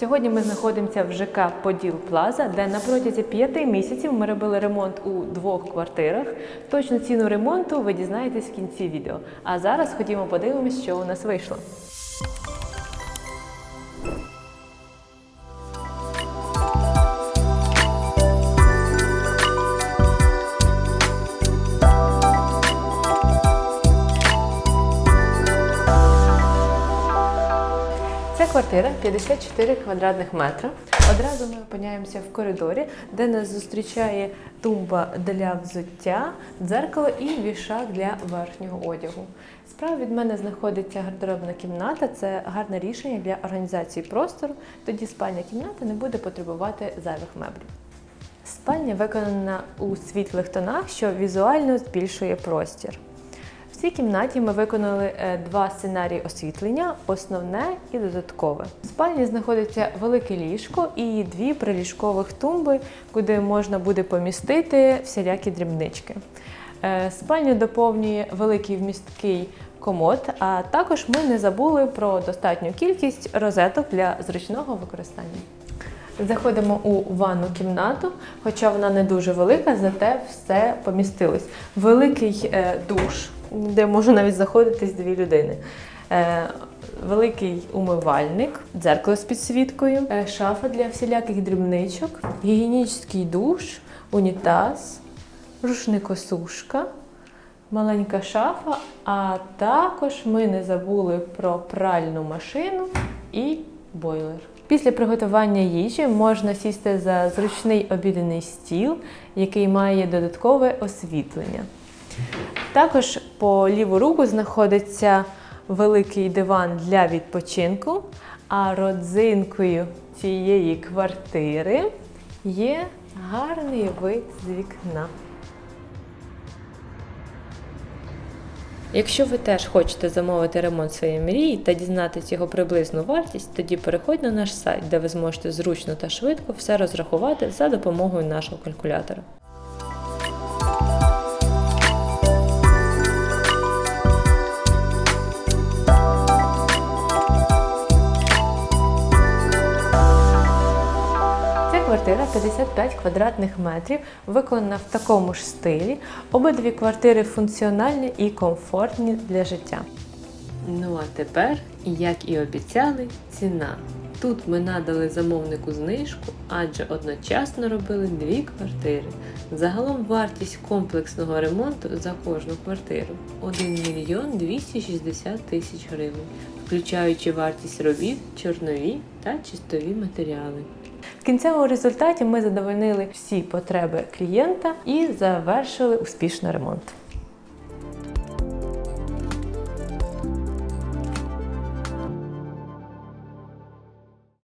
Сьогодні ми знаходимося в ЖК Поділ Плаза, де на протязі п'яти місяців ми робили ремонт у двох квартирах. Точну ціну ремонту ви дізнаєтесь в кінці відео. А зараз ходімо подивимось, що у нас вийшло. Ця квартира 54 квадратних метра. Одразу ми опиняємося в коридорі, де нас зустрічає тумба для взуття, дзеркало і вішак для верхнього одягу. Справа від мене знаходиться гардеробна кімната. Це гарне рішення для організації простору. Тоді спальня кімната не буде потребувати зайвих меблів. Спальня виконана у світлих тонах, що візуально збільшує простір. Цій кімнаті ми виконали е, два сценарії освітлення: основне і додаткове. В спальні знаходиться велике ліжко і дві приліжкових тумби, куди можна буде помістити всілякі дрібнички. Е, Спальню доповнює великий вмісткий комод, а також ми не забули про достатню кількість розеток для зручного використання. Заходимо у ванну кімнату, хоча вона не дуже велика, зате все помістилось. Великий е, душ, де може навіть знаходитись дві людини. Е, великий умивальник, дзеркало з підсвіткою, е, шафа для всіляких дрібничок, гігієнічний душ, унітаз, рушникосушка, маленька шафа, а також ми не забули про пральну машину і бойлер. Після приготування їжі можна сісти за зручний обіденний стіл, який має додаткове освітлення. Також по ліву руку знаходиться великий диван для відпочинку, а родзинкою цієї квартири є гарний вид з вікна. Якщо ви теж хочете замовити ремонт своєї мрії та дізнатися його приблизну вартість, тоді переходь на наш сайт, де ви зможете зручно та швидко все розрахувати за допомогою нашого калькулятора. Квартира 55 квадратних метрів, виконана в такому ж стилі. Обидві квартири функціональні і комфортні для життя. Ну а тепер, як і обіцяли, ціна. Тут ми надали замовнику знижку, адже одночасно робили дві квартири. Загалом вартість комплексного ремонту за кожну квартиру 1 мільйон 260 тисяч гривень, включаючи вартість робіт, чорнові та чистові матеріали. В кінцевому результаті ми задовольнили всі потреби клієнта і завершили успішно ремонт.